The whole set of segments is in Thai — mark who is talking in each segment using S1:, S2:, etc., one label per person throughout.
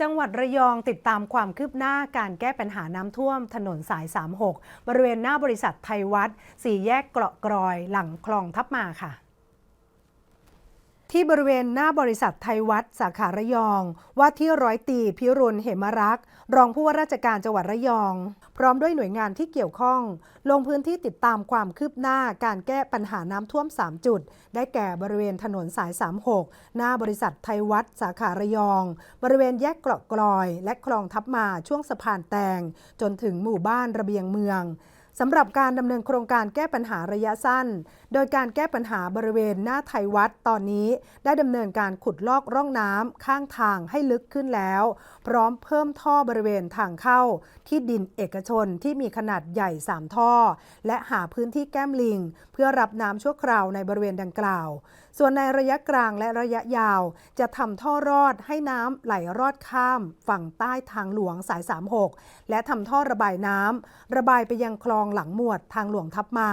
S1: จังหวัดระยองติดตามความคืบหน้าการแก้ปัญหาน้ำท่วมถนนสาย 36 บริเวณหน้าบริษัทไทยวัดสี่แยกเกราะกรอยหลังคลองทับมาค่ะ ที่บริเวณหน้าบริษัทไทยวัดสาขาระยอง ว่าที่ร้อยตีพิรุณเหมรักษ์รองผู้ว่าราชการจังหวัดระยอง พร้อมด้วยหน่วยงานที่เกี่ยวข้อง ลงพื้นที่ติดตามความคืบหน้าการแก้ปัญหาน้ำท่วม 3 จุด ได้แก่บริเวณถนนสาย 36 หน้าบริษัทไทยวัดสาขาระยอง บริเวณแยกเกราะกลอย และคลองทับมาช่วงสะพานแตง จนถึงหมู่บ้านระเบียงเมือง สำหรับการดำเนินโครงการแก้ปัญหาระยะสั้น โดยการแก้ปัญหาบริเวณหน้าไทยวัดตอนนี้ ได้ดำเนินการขุดลอกร่องน้ำข้างทางให้ลึกขึ้นแล้ว พร้อมเพิ่มท่อบริเวณทางเข้า ที่ดินเอกชนที่มีขนาดใหญ่ 3 ท่อ และหาพื้นที่แก้มลิง เพื่อรับน้ำชั่วคราวในบริเวณดังกล่าว ส่วนในระยะกลางและระยะยาว จะทำท่อรอดให้น้ำไหลรอดข้าม ฝั่งใต้ทางหลวงสาย 36 และทำท่อระบายน้ำระบายไปยังคลองหลังหมวดทางหลวงทับมา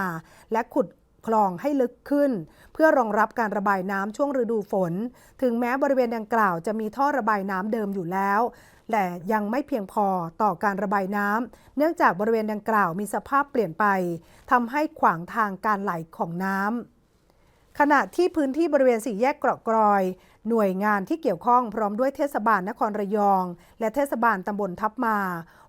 S1: และขุดคลองให้ลึกขึ้น เพื่อรองรับการระบายน้ำช่วงฤดูฝน ถึงแม้บริเวณดังกล่าวจะมีท่อระบายน้ำเดิมอยู่แล้ว แต่ยังไม่เพียงพอต่อการระบายน้ำเนื่องจากบริเวณดังกล่าวมีสภาพเปลี่ยนไปทำให้ขวางทางการไหลของน้ำ ขณะที่พื้นที่บริเวณสี่แยกเกราะกรอย หน่วยงานที่เกี่ยวข้องพร้อมด้วยเทศบาลนครระยอง และเทศบาลตำบลทับมา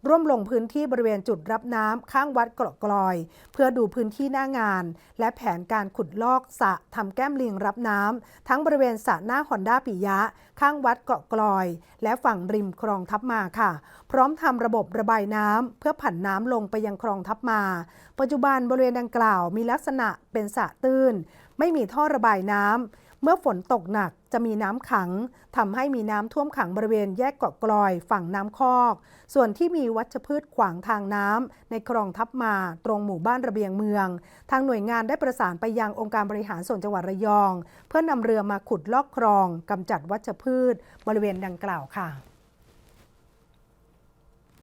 S1: ร่วมลงพื้นที่บริเวณจุดรับน้ำข้างวัดเกราะกรอย เพื่อดูพื้นที่หน้างาน และแผนการขุดลอกสระทำแก้มลิงรับน้ำทั้งบริเวณสระหน้าฮอนด้าปิยะ ข้างวัดเกราะกรอย และฝั่งริมคลองทับมาค่ะ พร้อมทำระบบระบายน้ำเพื่อผันน้ำลงไปยังคลองทับมา ปัจจุบันบริเวณดังกล่าวมีลักษณะเป็นสระตื้น ไม่มีท่อระบายน้ำ เมื่อฝนตกหนักจะมีน้ำขังทำให้มีน้ำท่วมขังบริเวณแยกเกาะกลอยฝั่งน้ำคอก ส่วนที่มีวัชพืชขวางทางน้ำในคลองทับมาตรงหมู่บ้านระเบียงเมือง ทางหน่วยงานได้ประสานไปยังองค์การบริหารส่วนจังหวัดระยอง เพื่อนำเรือมาขุดลอกคลองกำจัดวัชพืช บริเวณดังกล่าวค่ะ